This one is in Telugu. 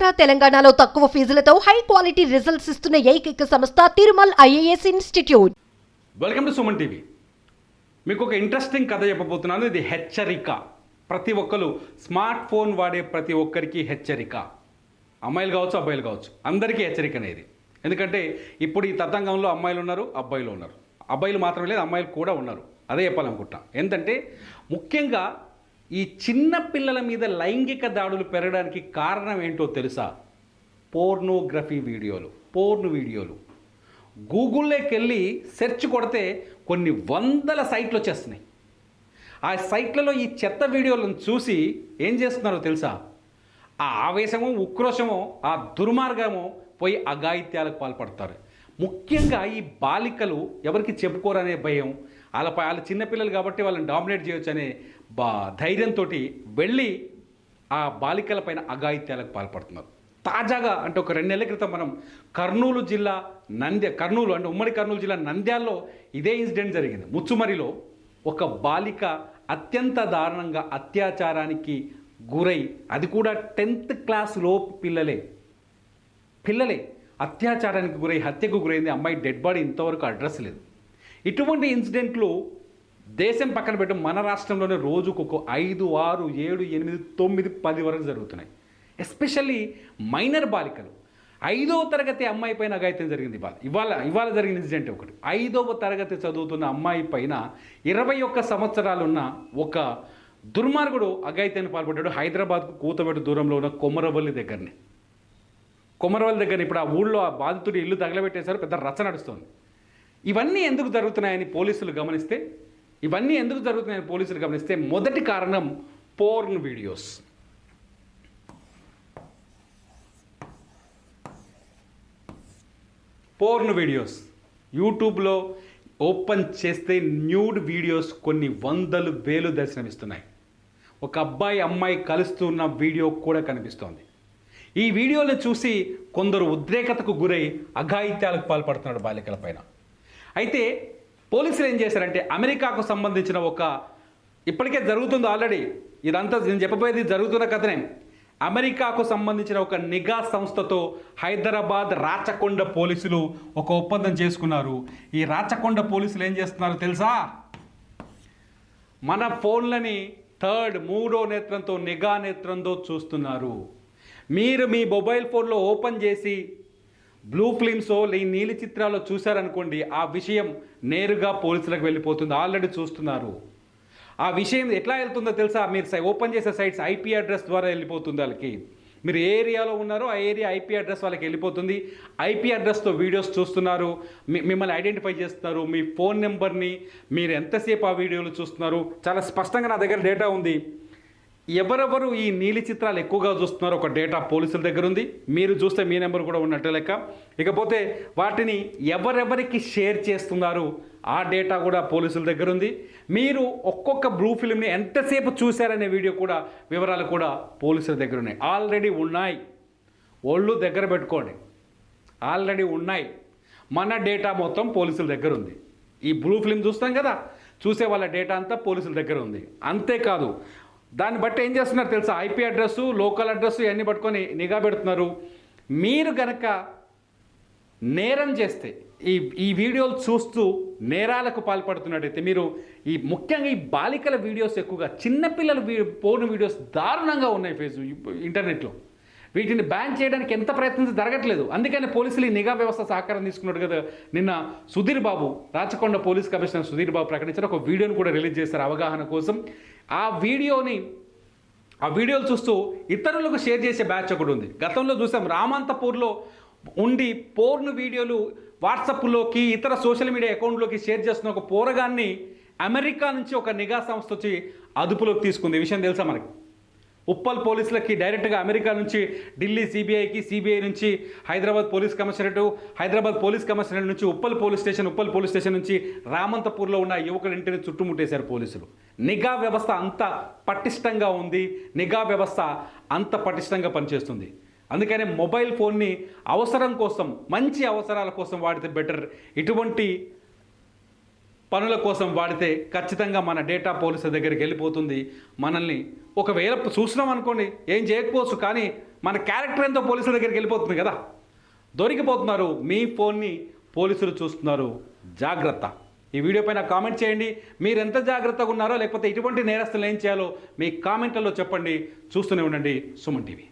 ఆంధ్ర తెలంగాణలో తక్కువ ఫీజులతో హై క్వాలిటీ రిజల్ట్స్ ఇస్తున్న ఏకైక సంస్థ Tirumal IAS institute. Welcome to Suman TV మీకు ఒక ఇంట్రెస్టింగ్ కథ చెప్పబోతున్నాను. ఇది హెచ్చరిక. ప్రతి ఒక్కరు స్మార్ట్ ఫోన్ వాడే ప్రతి ఒక్కరికి హెచ్చరిక. అమ్మాయిలు కావచ్చు అబ్బాయిలు కావచ్చు అందరికీ హెచ్చరిక అనేది. ఎందుకంటే ఇప్పుడు ఈ తతంగంలో అమ్మాయిలు ఉన్నారు అబ్బాయిలు ఉన్నారు. అబ్బాయిలు మాత్రమే లేదు అమ్మాయిలు కూడా ఉన్నారు. అదే చెప్పాలనుకుంటా ఏంటంటే ముఖ్యంగా ఈ చిన్న పిల్లల మీద లైంగిక దాడులు పెరగడానికి కారణం ఏంటో తెలుసా? పోర్నోగ్రఫీ వీడియోలు పోర్న్ వీడియోలు. గూగుల్లోకి వెళ్ళి సెర్చ్ కొడితే కొన్ని వందల సైట్లు వచ్చేస్తున్నాయి. ఆ సైట్లలో ఈ చెత్త వీడియోలను చూసి ఏం చేస్తున్నారో తెలుసా? ఆ ఆవేశమో ఉక్రోషమో ఆ దుర్మార్గమో పోయి అఘాయిత్యాలకు పాల్పడతారు. ముఖ్యంగా ఈ బాలికలు ఎవరికి చెప్పుకోరనే భయం? వాళ్ళపై వాళ్ళ చిన్నపిల్లలు కాబట్టి వాళ్ళని డామినేట్ చేయొచ్చు అనే బా ధైర్యంతో వెళ్ళి ఆ బాలికల పైన అఘాయిత్యాలకు పాల్పడుతున్నారు. తాజాగా అంటే ఒక రెండు నెలల క్రితం మనం కర్నూలు జిల్లా నంద్య కర్నూలు అంటే ఉమ్మడి కర్నూలు జిల్లా నంద్యాల్లో ఇదే ఇన్సిడెంట్ జరిగింది. ముచ్చుమరిలో ఒక బాలిక అత్యంత దారుణంగా అత్యాచారానికి గురై అది కూడా టెన్త్ క్లాస్ లోపు పిల్లలే పిల్లలే అత్యాచారానికి గురై హత్యకు గురైంది అమ్మాయి డెడ్ బాడీ ఇంతవరకు అడ్రస్ లేదు. ఇటువంటి ఇన్సిడెంట్లు దేశం పక్కన పెట్టి మన రాష్ట్రంలోనే రోజుకు ఒక ఐదు ఆరు ఏడు ఎనిమిది తొమ్మిది పది వరకు జరుగుతున్నాయి. ఎస్పెషల్లీ మైనర్ బాలికలు. ఐదవ తరగతి అమ్మాయి పైన అఘాయిత్యం జరిగింది ఇవాళ. ఇవాళ ఇవాళ జరిగిన ఇన్సిడెంట్ ఒకటి. ఐదవ తరగతి చదువుతున్న అమ్మాయి పైన ఇరవై ఒక్క సంవత్సరాలున్న ఒక దుర్మార్గుడు అఘాయిత్యాన్ని పాల్పడ్డాడు. హైదరాబాద్కు కూతబెట్టు దూరంలో ఉన్న కొమరవల్లి దగ్గరనే. కొమరవల్లి దగ్గర ఇప్పుడు ఆ ఊళ్ళో ఆ బాధితుడి ఇల్లు తగలబెట్టేశారు. పెద్ద రచ్చ నడుస్తుంది. ఇవన్నీ ఎందుకు జరుగుతున్నాయని పోలీసులు గమనిస్తే ఇవన్నీ ఎందుకు జరుగుతున్నాయని పోలీసులు గమనిస్తే మొదటి కారణం పోర్న్ వీడియోస్. Porn videos. యూట్యూబ్లో ఓపెన్ చేస్తే న్యూడ్ వీడియోస్ కొన్ని వందలు వేలు దర్శనమిస్తున్నాయి. ఒక అబ్బాయి అమ్మాయి కలుస్తున్న వీడియో కూడా కనిపిస్తోంది. ఈ వీడియోలను చూసి కొందరు ఉద్రేకతకు గురై అఘాయిత్యాలకు పాల్పడుతున్నాడు బాలికల పైన. అయితే పోలీసులు ఏం చేశారంటే అమెరికాకు సంబంధించిన ఒక ఇప్పటికే జరుగుతుంది ఆల్రెడీ. ఇదంతా నేను చెప్పబోయేది జరుగుతున్న కథనే. అమెరికాకు సంబంధించిన ఒక నిఘా సంస్థతో హైదరాబాద్ రాచకొండ పోలీసులు ఒక ఒప్పందం చేసుకున్నారు. ఈ రాచకొండ పోలీసులు ఏం చేస్తున్నారు తెలుసా? మన ఫోన్లని థర్డ్ మూడో నేత్రంతో నిఘా నేత్రంతో చూస్తున్నారు. మీరు మీ మొబైల్ ఫోన్లో ఓపెన్ చేసి బ్లూ ఫిలిమ్స్ ఈ నీలి చిత్రాల్లో చూశారనుకోండి ఆ విషయం నేరుగా పోలీసులకు వెళ్ళిపోతుంది ఆల్రెడీ చూస్తున్నారు. ఆ విషయం ఎట్లా వెళ్తుందో తెలుసా? మీరు సై- ఓపెన్ చేసే సైట్స్ ఐపీ అడ్రస్ ద్వారా వెళ్ళిపోతుంది వాళ్ళకి. మీరు ఏ ఏరియాలో ఉన్నారో ఆ ఏరియా ఐపీ అడ్రస్ వాళ్ళకి వెళ్ళిపోతుంది. ఐపీ అడ్రస్తో వీడియోస్ చూస్తున్నారు. మిమ్మల్ని ఐడెంటిఫై చేస్తున్నారు. మీ ఫోన్ నెంబర్ని మీరు ఎంతసేపు ఆ వీడియోలు చూస్తున్నారు. చాలా స్పష్టంగా నా దగ్గర డేటా ఉంది. ఎవరెవరు ఈ నీలి చిత్రాలు ఎక్కువగా చూస్తున్నారో ఒక డేటా పోలీసుల దగ్గర ఉంది. మీరు చూస్తే మీ నెంబర్ కూడా ఉన్నట్టే లెక్క. ఇకపోతే వాటిని ఎవరెవరికి షేర్ చేస్తున్నారు? ఆ డేటా కూడా పోలీసుల దగ్గర ఉంది. మీరు ఒక్కొక్క బ్లూ ఫిల్మ్ని ఎంతసేపు చూశారనే వీడియో కూడా వివరాలు కూడా పోలీసుల దగ్గర ఉన్నాయి. ఆల్రెడీ ఉన్నాయి. ఒళ్ళు దగ్గర పెట్టుకోండి. ఆల్రెడీ ఉన్నాయి. మన డేటా మొత్తం పోలీసుల దగ్గర ఉంది. ఈ బ్లూ ఫిల్మ్ చూస్తాం కదా? చూసే వాళ్ళ డేటా అంతా పోలీసుల దగ్గర ఉంది. అంతేకాదు దాన్ని బట్టి ఏం చేస్తున్నారు తెలుసా? ఐపీ అడ్రస్ లోకల్ అడ్రస్సు ఇవన్నీ పట్టుకొని నిఘా పెడుతున్నారు. మీరు గనక నేరం చేస్తే ఈ ఈ వీడియోలు చూస్తూ నేరాలకు పాల్పడుతున్నట్టయితే మీరు ఈ ముఖ్యంగా ఈ బాలికల వీడియోస్ ఎక్కువగా చిన్నపిల్లల వీ పోర్న్ వీడియోస్ దారుణంగా ఉన్నాయి ఫేస్ ఇంటర్నెట్లో. వీటిని బ్యాన్ చేయడానికి ఎంత ప్రయత్నం జరగట్లేదు. అందుకని పోలీసులు ఈ నిఘా వ్యవస్థ సహకారం తీసుకున్నాడు కదా. నిన్న సుధీర్ బాబు రాచకొండ పోలీస్ కమిషనర్ సుధీర్ బాబు ప్రకటించారు. ఒక వీడియోని కూడా రిలీజ్ చేశారు అవగాహన కోసం. ఆ వీడియోని ఆ వీడియోలు చూస్తూ ఇతరులకు షేర్ చేసే బ్యాచ్ ఒకటి ఉంది. గతంలో చూసాం రామంతపూర్లో ఉండి పోర్న్ వీడియోలు వాట్సాప్లోకి ఇతర సోషల్ మీడియా అకౌంట్లోకి షేర్ చేస్తున్న ఒక పోరగాన్ని అమెరికా నుంచి ఒక నిఘా సంస్థ వచ్చి అదుపులోకి తీసుకుంది. ఈ విషయం తెలుసా మనకి? ఉప్పల్ పోలీసులకి డైరెక్ట్గా అమెరికా నుంచి ఢిల్లీ సిబిఐకి సిబిఐ నుంచి Hyderabad police commissionerate Hyderabad police commissionerate నుంచి Uppal police station Uppal police station నుంచి రామంతపూర్లో ఉన్న యువకుల ఇంటిని చుట్టుముట్టేశారు పోలీసులు. నిఘా వ్యవస్థ అంత పటిష్టంగా ఉంది నిఘా వ్యవస్థ అంత పటిష్టంగా పనిచేస్తుంది. అందుకనే మొబైల్ ఫోన్ని అవసరం కోసం మంచి అవసరాల కోసం వాడితే బెటర్. ఇటువంటి పనుల కోసం వాడితే ఖచ్చితంగా మన డేటా పోలీసుల దగ్గరికి వెళ్ళిపోతుంది మనల్ని ఒకవేళ చూసినాం అనుకోండి ఏం చేయకపోవచ్చు కానీ మన క్యారెక్టర్ ఎంతో పోలీసుల దగ్గరికి వెళ్ళిపోతుంది కదా. దొరికిపోతున్నారు మీ ఫోన్ని పోలీసులు చూస్తున్నారు. జాగ్రత్త. ఈ వీడియో పైన కామెంట్ చేయండి. మీరు ఎంత జాగ్రత్తగా ఉన్నారో లేకపోతే ఇటువంటి నేరస్తులు ఏం చేయాలో మీ కామెంట్లలో చెప్పండి. చూస్తూనే ఉండండి సుమన్ టీవీ.